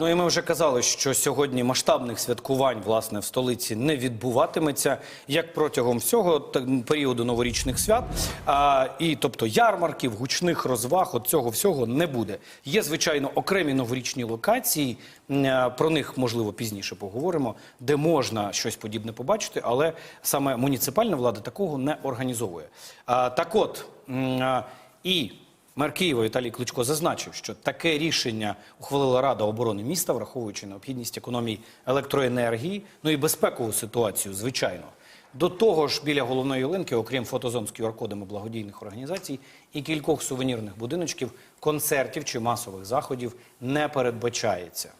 ну і ми вже казали, що сьогодні масштабних святкувань власне в столиці не відбуватиметься як протягом всього періоду новорічних свят. А, і тобто ярмарків, гучних розваг, от цього всього не буде. Є звичайно окремі новорічні локації. Про них можливо пізніше поговоримо, де можна щось подібне побачити, але саме муніципальна влада такого не організовує. А, так от і Мер Києва Віталій Кличко зазначив, що таке рішення ухвалила Рада оборони міста, враховуючи необхідність економії електроенергії, ну і безпекову ситуацію, звичайно. До того ж, біля головної ялинки, окрім фотозон з QR-кодами благодійних організацій і кількох сувенірних будиночків, концертів чи масових заходів не передбачається.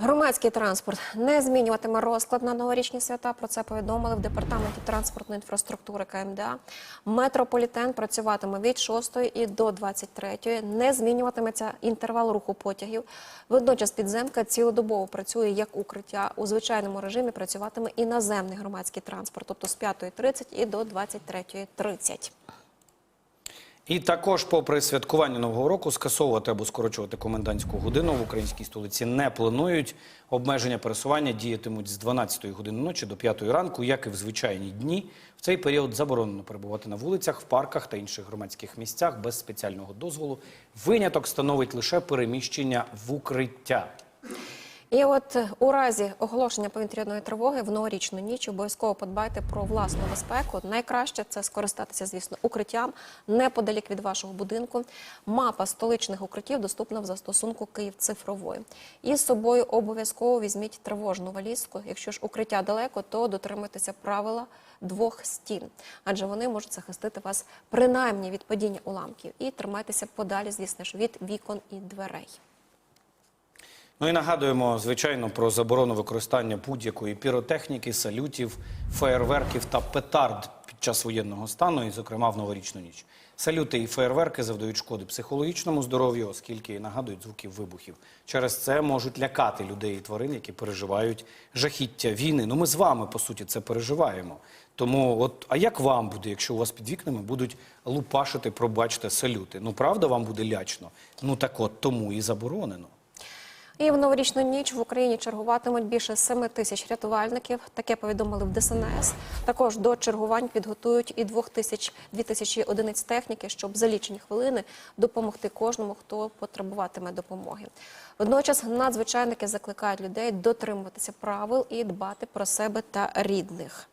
Громадський транспорт не змінюватиме розклад на новорічні свята. Про це повідомили в департаменті транспортної інфраструктури КМДА. Метрополітен працюватиме від 6 і до 23. Не змінюватиметься інтервал руху потягів. Водночас підземка цілодобово працює як укриття. У звичайному режимі працюватиме і наземний громадський транспорт, тобто з 5.30 і до 23.30. І також, попри святкування нового року, скасовувати або скорочувати комендантську годину в українській столиці не планують. Обмеження пересування діятимуть з 12 години ночі до 5 ранку, як і в звичайні дні. В цей період заборонено перебувати на вулицях, в парках та інших громадських місцях без спеціального дозволу. Виняток становить лише переміщення в укриття. І от е, у разі оголошення повітряної тривоги в новорічну ніч обов'язково подбайте про власну безпеку. Найкраще це скористатися, звісно, укриттям неподалік від вашого будинку. Мапа столичних укриттів доступна в застосунку Київ цифрової. І з собою обов'язково візьміть тривожну валізку. Якщо ж укриття далеко, то дотримуйтеся правила двох стін, адже вони можуть захистити вас принаймні від падіння уламків. І тримайтеся подалі, звісно ж, від вікон і дверей. Ну і нагадуємо, звичайно, про заборону використання будь-якої піротехніки, салютів, феєрверків та петард під час воєнного стану, і, зокрема, в новорічну ніч. Салюти і феєрверки завдають шкоди психологічному здоров'ю, оскільки нагадують звуків вибухів. Через це можуть лякати людей і тварин, які переживають жахіття війни. Ну ми з вами, по суті, це переживаємо. Тому, от, а як вам буде, якщо у вас під вікнами будуть лупашити, пробачте, салюти? Ну правда вам буде лячно? Ну так от тому і заборонено. І в новорічну ніч в Україні чергуватимуть більше 7 тисяч рятувальників. Таке повідомили в ДСНС. Також до чергувань підготують і 2 тисяч 2 тисячі одиниць техніки, щоб за лічені хвилини допомогти кожному, хто потребуватиме допомоги. Водночас надзвичайники закликають людей дотримуватися правил і дбати про себе та рідних.